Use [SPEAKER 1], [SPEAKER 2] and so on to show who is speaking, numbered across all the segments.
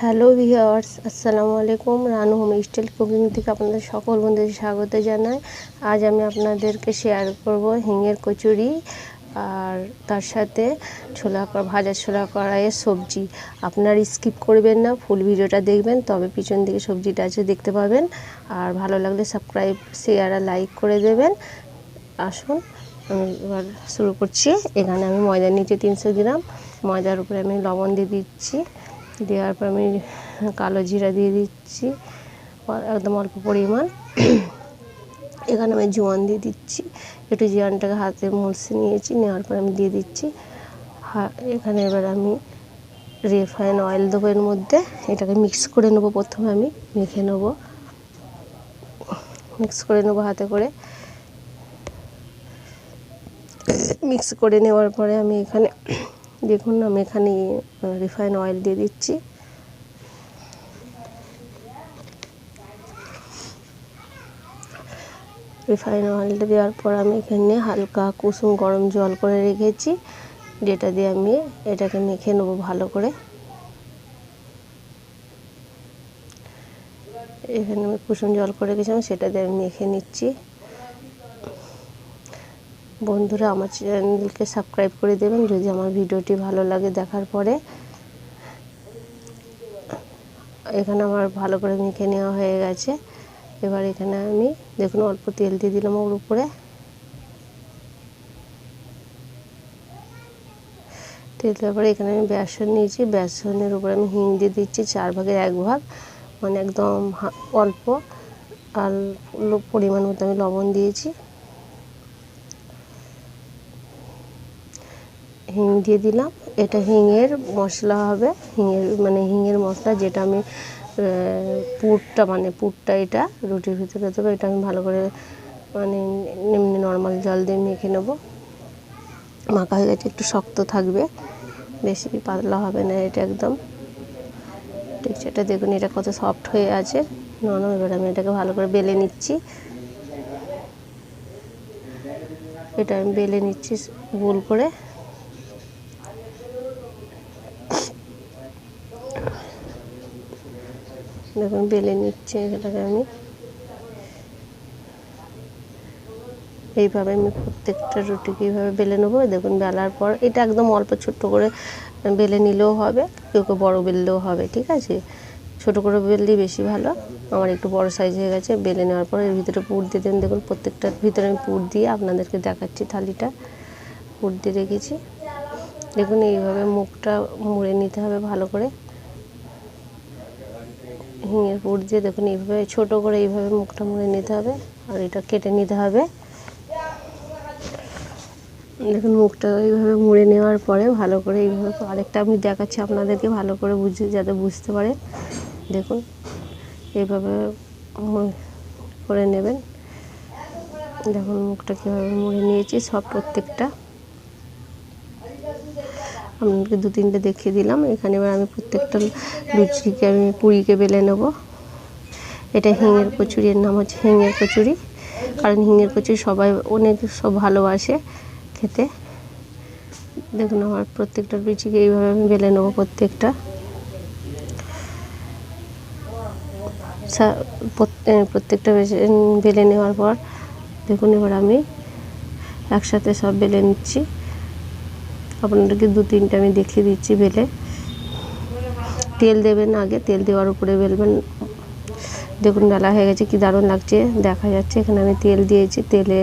[SPEAKER 1] Hello viewers আসসালামু আলাইকুম। Ranu home style cooking থেকে আপনাদের সকল বন্ধুদের স্বাগত জানাই। আজ আমি আপনাদেরকে শেয়ার করব হিঙের কচুরি আর তার সাথে ছোলা ভাজা ছোলা কড়াইয়ের সবজি। আপনার স্কিপ করবেন না ফুল ভিডিওটা দেখবেন, তবে পিছন দিকে সবজিটা আছে, দেখতে পাবেন। আর ভালো লাগলে সাবস্ক্রাইব শেয়ার আর লাইক করে দেবেন। আসুন, আমি এবার শুরু করছি। এখানে আমি ময়দা নিচে তিনশো গ্রাম, ময়দার উপরে আমি লবণ দিয়ে দিচ্ছি। দেওয়ার পর আমি কালো জিরা দিয়ে দিচ্ছি একদম অল্প পরিমাণ। এখানে আমি জোয়ান দিয়ে দিচ্ছি। একটু জোয়ানটাকে হাতে মুলসে নিয়েছি, নেওয়ার পর আমি দিয়ে দিচ্ছি। এখানে এবার আমি রিফাইন অয়েল দেবো এর মধ্যে। এটাকে মিক্স করে নেব প্রথমে আমি, মেখে নেব। মিক্স করে নেব হাতে করে। মিক্স করে নেওয়ার পরে আমি এখানে দেখুন, আমি এখানে রিফাইন অয়েল দিয়ে দিচ্ছি। রিফাইন অয়েলটা দেওয়ার পর আমি এখানে হালকা কুসুম গরম জল করে রেখেছি। যেটা দিয়ে আমি এটাকে মেখে নেব ভালো করে। এখানে আমি কুসুম জল করে রেখেছিলাম, সেটা দিয়ে আমি মেখে নিচ্ছি। বন্ধুরা আমার চ্যানেলকে সাবস্ক্রাইব করে দেবেন যদি আমার ভিডিওটি ভালো লাগে দেখার পরে। এখানে আমার ভালো করে মেখে নেওয়া হয়ে গেছে। এবার এখানে আমি দেখুন অল্প তেল দিয়ে দিলাম ওর উপরে। তেল দেওয়ার পরে এখানে আমি বেসন নিয়েছি। বেসনের উপরে আমি হিং দিয়ে দিচ্ছি চার ভাগের এক ভাগ। মানে একদম অল্প। আর পরিমাণ মতো আমি লবণ দিয়েছি। হিং দিয়ে দিলাম। এটা হিঙের মশলা হবে। হিঙের মানে হিঙের মশলা যেটা আমি পুরটা মানে পুরটা এটা রুটির ভিতরে দেবো। এটা আমি ভালো করে মানে এমনি নর্মাল জল দিয়ে মেখে নেব। মাখা হয়ে গেছে, একটু শক্ত থাকবে। বেশি পাতলা হবে না এটা একদম। ঠিক সেটা দেখুন, এটা কত সফট হয়ে আছে। নরম এবার আমি এটাকে ভালো করে বেলে নিচ্ছি। এটা আমি বেলে নিচ্ছি গোল করে। দেখুন, বেলে নিচ্ছে এটাকে আমি। এইভাবে আমি প্রত্যেকটা রুটিকে এইভাবে বেলে নেব। দেখুন, বেলার পর এটা একদম অল্প ছোট্ট করে বেলে নিলেও হবে, কেউ কেউ বড়ো বেললেও হবে, ঠিক আছে? ছোটো করে বেললেই বেশি ভালো। আমার একটু বড় সাইজ হয়ে গেছে, বেলে নেওয়ার পর এর ভিতরে পুর দিয়ে দেন। দেখুন প্রত্যেকটার ভিতরে আমি পুর দিয়ে আপনাদেরকে দেখাচ্ছি থালিটা। পুর দিয়ে রেখেছি। দেখুন, এইভাবে মুখটা মুড়ে নিতে হবে ভালো করে। হিঙের পুর দিয়ে দেখুন, এইভাবে ছোটো করে এইভাবে মুখটা মুড়ে নিতে হবে আর এটা কেটে নিতে হবে। দেখুন, মুখটা এইভাবে মুড়ে নেওয়ার পরে ভালো করে এইভাবে আরেকটা আমি দেখাচ্ছি আপনাদেরকে, ভালো করে বুঝে, যাতে বুঝতে পারে। দেখুন, এইভাবে করে নেবেন। দেখুন, মুখটা কীভাবে মুড়ে নিয়েছি, সব প্রত্যেকটা। আপনাদেরকে দু তিনটে দেখিয়ে দিলাম। এখানে এবার আমি প্রত্যেকটা লুচিকে, আমি পুরীকে বেলে নেব। এটা হিঙের কচুরি, এর নাম হচ্ছে হিঙের কচুরি। কারণ হিঙের কচুরি সবাই অনেক সব ভালোবাসে খেতে। দেখুন আমার প্রত্যেকটা লুচিকে এইভাবে আমি বেলে নেব প্রত্যেকটা। প্রত্যেকটা বেলে নেওয়ার পর দেখুন এবার আমি একসাথে সব বেলে নিচ্ছি। আপনাদেরকে দু তিনটে আমি দেখিয়ে দিচ্ছি বেলে। তেল দেবেন আগে, তেল দেওয়ার উপরে বেলবেন। দেখুন বেলা হয়ে গেছে, কি দারুণ লাগছে, দেখা যাচ্ছে। এখানে আমি তেল দিয়েছি, তেলে,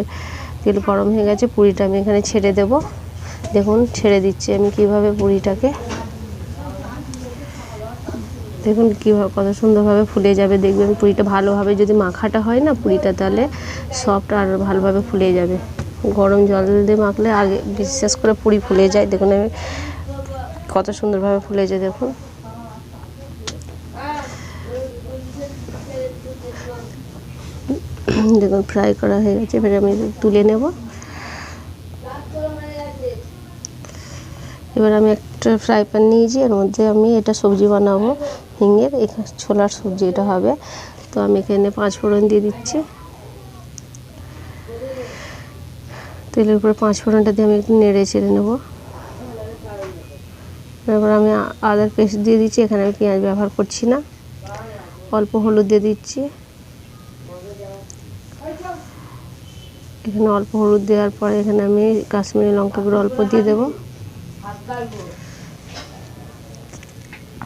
[SPEAKER 1] তেল গরম হয়ে গেছে, পুরিটা আমি এখানে ছেড়ে দেব। দেখুন, ছেড়ে দিচ্ছি আমি কীভাবে পুরিটাকে। দেখুন কীভাবে কত সুন্দরভাবে ফুলে যাবে, দেখবেন পুরিটা ভালোভাবে যদি মাখাটা হয় না পুরিটা, তাহলে সফট আর ভালোভাবে ফুলে যাবে। গরম জল দিয়ে মাখলে আগে বিশ্বাস করে পুরি ফুলে যায়। দেখুন আমি কত সুন্দরভাবে ফুলে যায়, দেখুন। দেখুন ফ্রাই করা হয়ে গেছে, এবারে আমি তুলে নেব। এবার আমি একটা ফ্রাই প্যান নিয়েছি, এর মধ্যে আমি এটা সবজি বানাবো, হিঙের এখানে ছোলার সবজি এটা হবে। তো আমি এখানে পাঁচ ফোড়ন দিয়ে দিচ্ছি। তেলের উপরে পাঁচ ফোড়নটা দিয়ে আমি একটু নেড়ে চেড়ে নেব। তারপর আমি আদার পেস্ট দিয়ে দিচ্ছি, এখানে আমি পেঁয়াজ ব্যবহার করছি না। অল্প হলুদ দিয়ে দিচ্ছি। এখানে অল্প হলুদ দেওয়ার পরে এখানে আমি কাশ্মীরি লঙ্কা গুঁড়ো অল্প দিয়ে দেবো।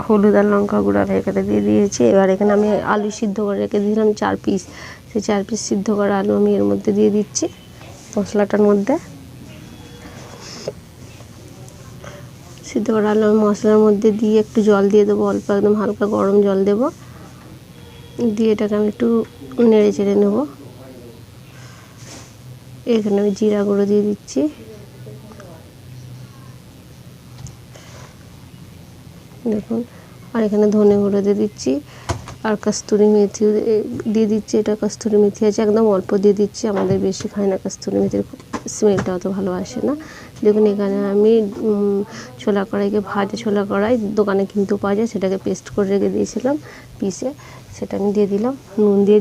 [SPEAKER 1] হলুদ আর লঙ্কা গুঁড়ো আমি এখানে দিয়ে দিয়েছি। এবার এখানে আমি আলু সিদ্ধ করে রেখে দিয়েছিলাম চার পিস। সেই চার পিস সিদ্ধ করা আলু আমি এর মধ্যে দিয়ে দিচ্ছি। মশলাটার মধ্যে। সিদ্ধ করা আলু মশলার মধ্যে দিয়ে একটু জল দিয়ে দেবো, অল্প একদম হালকা গরম জল দেবো। দিয়ে এটাকে আমি একটু নেড়ে চেড়ে নেব। এখানে আমি জিরা গুঁড়ো দিয়ে দিচ্ছি। দেখুন, আর এখানে ধনে গুঁড়ো দিয়ে দিচ্ছি। আর কস্তুরি মেথি দিয়ে দিচ্ছি, এটা কস্তুরি মেথি আছে, একদম অল্প দিয়ে দিচ্ছি, আমাদের বেশি খায় না কস্তুরি মেথির স্মেলটা অত ভালো আসে না। দেখুন, এখানে আমি ছোলা কড়াইকে ভাজা ছোলা কড়াই দোকানে কিন্তু পাওয়া যায়, সেটাকে পেস্ট করে রেখে দিয়েছিলাম পিসে, সেটা আমি দিয়ে দিলাম, নুন দিয়ে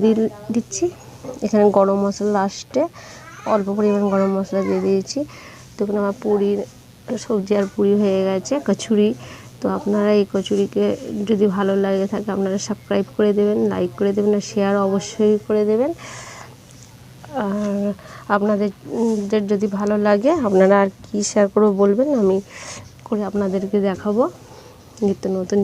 [SPEAKER 1] দিচ্ছি। এখানে গরম মশলা লাস্টে, অল্প পরিমাণ গরম মশলা দিয়ে দিয়েছি। দেখুন, আমার পুরি সবজি আর পুরি হয়ে গেছে, কচুরি তো আপনারা এই কচুরিকে যদি ভালো লাগে থাকে আপনারা সাবস্ক্রাইব করে দেবেন লাইক করে দেবেন আর শেয়ার অবশ্যই করে দেবেন। আর আপনাদের যদি ভালো লাগে আপনারা আর কি শেয়ার করব বলবেন, আমি করে আপনাদেরকে দেখাবো। নিত্য নতুন